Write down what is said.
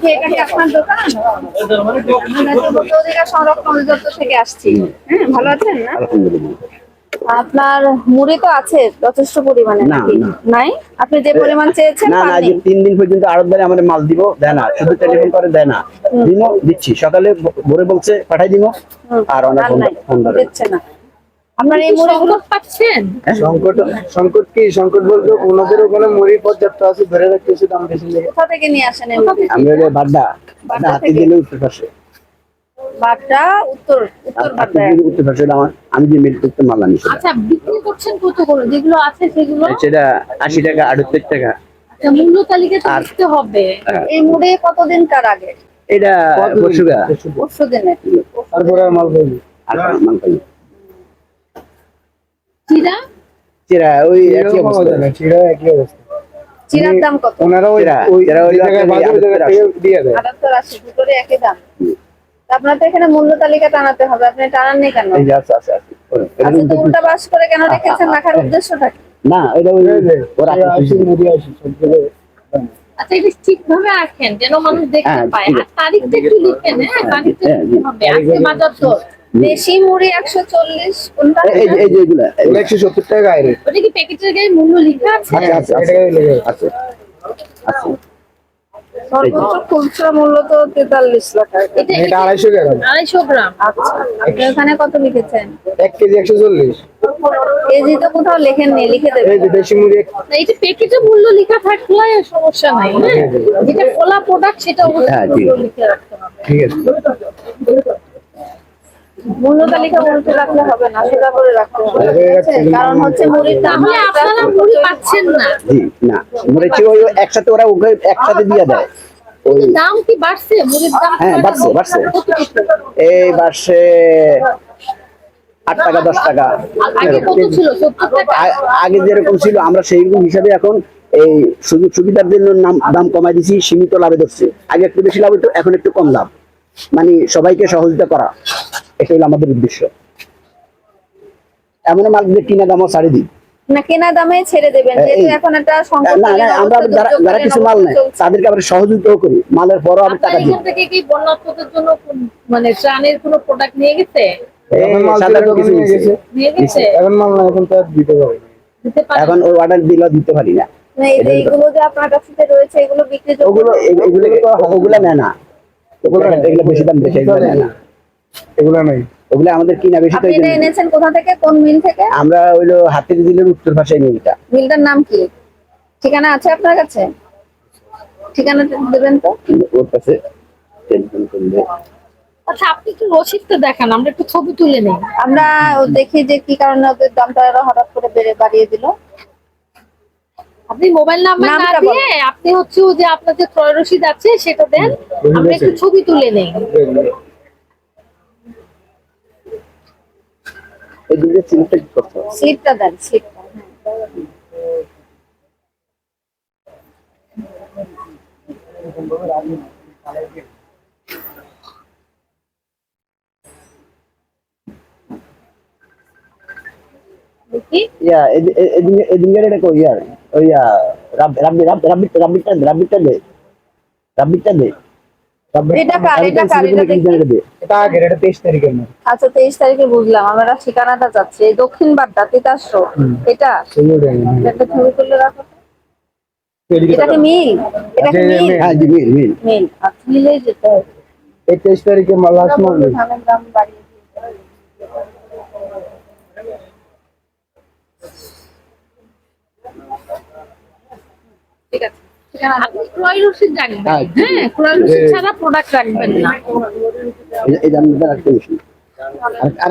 কি এটা কি আপনার দোকান? সংরক্ষণ অধিদপ্তর থেকে আসছি। হ্যাঁ ভালো আছেন না? আপনার মুড়ি তো আছে যথেষ্ট পরিমাণে। নাই? আপনি যে পরিমাণ চেয়েছেন না না তিন দিন পর্যন্ত আড়ত ধরে আমাদের মাল দিব দেয় না। শুধু টেলিফোন করে দেয় না। দিব দিচ্ছি। সকালে ভোরে বলছে পাঠাই দিব হুম, আর অনেক ফোন দিচ্ছে না। আপনার এই মুড়িগুলো পাচ্ছেন? সংকট সংকট কি? সংকট বলতে ওনাদের ওখানে মুড়ি পর্যাপ্ত আছে ধরে রাখতেছে দাম বেশি লেগে কোথা থেকে নিয়ে আসেন আমি হলো বাড্ডা বাড্ডা হাতি? দিলে উত্তর পাশে। বাড্ডা উত্তর উত্তর বাড্ডা উত্তর পাশে আমার আমি যে মিল করতে মাল আনি আচ্ছা বিক্রি করছেন কত করে? যেগুলো আছে সেগুলো? সেটা আশি টাকা আটাত্তর টাকা। আচ্ছা, মূল্য তালিকা তো লিখতে হবে। এই মুড়ি কতদিন কার আগে? এটা পরশুগা পরশু দিনের তারপরে আর মাল পাইনি। আর মাল পাই চিরা? চেরা ওই একই অবস্থা। চিড়া একই অবস্থা। চিরার দাম কত? ওনারা ওই চিড়া, ওই চিড়া ওই যে জায়গায় জায়গায় বাজে ওই জায়গা থেকে দিয়ে দেয়। আটাত্তর আশি দুটোরে একই দাম? আপনার তো এখানে মূল্য তালিকা টানাতে হবে আপনি টানাননি কেন? এই আছে আছে আছে ওরে, আচ্ছা তো উল্টা বাস করে কেন রেখেছেন? রাখার উদ্দেশ্যটা কি? না এটা ওই ওরা এই মুড়ি আশি সব আচ্ছা এটা ঠিক ভাবে রাখেন যেন মানুষ দেখতে হ্যাঁ, পায়। আর তারিখটা লিখেন হ্যাঁ তারিখটা হ্যাঁ, হবে আজকে বাজার দর। দেশি মুড়ি একশো চল্লিশ কোনটা? এই- যে এগুলা টাকা গায়ে ওটা কি প্যাকেটের গায়ে মূল্য লেখা আছে? আছে আছে আছে আছে আছে। সর্বোচ্চ খুচরা মূল্য তো টাকা। এটা গ্রাম। আড়াইশো গ্রাম। আচ্ছা। আপনি ওখানে কত লিখেছেন? এক কেজি তো কোথাও লেখেননি লিখে এই যে দেশি মুড়ি এক- না, এটা প্যাকেটে মূল্য লেখা থাকলে সমস্যা নাই হ্যাঁ? যেটা খোলা প্রোডাক্ট সেটা অবশ্যই হ্যাঁ, ঠিক। মূল্য লিখে রাখতে হবে। ঠিক আছে। মূল্য তালিকা উল্টে রাখলে হবে না সোজা করে রাখতে হবে। কারণ হচ্ছে মুড়ির দাম আপনারা মুড়ি পাচ্ছেন না। জি না। ওই একসাথে ওরা একসাথে দিয়ে দেয়। দাম কি বাড়ছে? মুড়ির দাম হ্যাঁ, বাড়ছে, বাড়ছে। এই বাসে আট টাকা দশ টাকা। আগে কত ছিল? সত্তর টাকা? আ- আগে যেরকম ছিল আমরা সেইরকম হিসাবে এখন এই সুযোগ সুবিধার জন্য নাম দাম কমাই দিছি সীমিত লাভে ধরছে। আগে একটু বেশি লাভ হতো এখন একটু কম লাভ। মানে সবাইকে সহযোগিতা করা। এটা হলো আমাদের উদ্দেশ্য। এমন মাল দিয়ে কিনা দামও ছাড়ে দিই। না কেনা দামে ছেড়ে দেবেন যেহেতু এখন একটা সংকট না না আমরা যারা যারা কিছু মাল নেয় তাদেরকে সহযোগিতাও করি মালের পরও আপনার টাকা দিই। থেকে কি জন্য মানে ত্রাণের কোনো প্রোডাক্ট নিয়ে গেছে? এখন মাল এখন তো দিতে পারে এখন ওই অর্ডার দিলেও দিতে পারি না। এইগুলো যে আপনার কাছে রয়েছে এগুলো বিক্রি ওগুলো এগুলো ওগুলো নেয় না। এগুলো বেশি দাম এগুলো নেয় না। এগুলো নাই। ওগুলো আমাদের কিনা বেশি তো আপনি। এনেছেন কোথা থেকে? কোন মিল থেকে? আমরা হইল হাতির দিলের উত্তর পাশে মিলটা। মিলটার নাম কি? ঠিকানা আছে আপনার কাছে? ঠিকানা দেবেন তো? ওর কাছে টেলিফোন করলে। আচ্ছা আপনি একটু রসিদটা দেখান আমরা একটু ছবি তুলে নেই। আমরা দেখি যে কি কারণে ওদের দামটা এরা হঠাৎ করে বেড়ে বাড়িয়ে দিল। আপনি মোবাইল নাম্বার না দিয়ে আপনি হচ্ছে ওই যে আপনার যে ক্রয় রসিদ আছে সেটা দেন। আমরা একটু ছবি তুলে নেই। এই দিকে করতে হবে। স্লিপটা দেন স্লিপটা ইয়া এদি- এ- এদিকে এদিকে এটা কই ইয়ার ওই ইয়া রাব- রাব্বি রাব- রাব্বি দে, রাব্বিটা দে রাব্বিটা দে। এটা কার এটা কার এটা রাব্বিটা দেখি। দে এটা আগের এটা তেইশ তারিখের আচ্ছা তারিখে বুঝলাম আমরা ঠিকানাটা চাচ্ছি এই দক্ষিণ বাড্ডা তিতাস রোড এটা? ছবি তুলে রাখো এটা কি মিল? এটা কি আচ্ছা, মিল? মিল। হ্যাঁ জি মিল মিল। মিল। আচ্ছা যেতে হবে। তারিখে মাল নেই। ধানের দাম বাড়িয়ে দিয়েছে। ঠিক আছে ঠিকানা আপনি ক্রয় রসিদ রাখবেন হ্যাঁ, হ্যাঁ ক্রয় রসিদ ছাড়া প্রোডাক্ট রাখবেন না এই- এই আর আর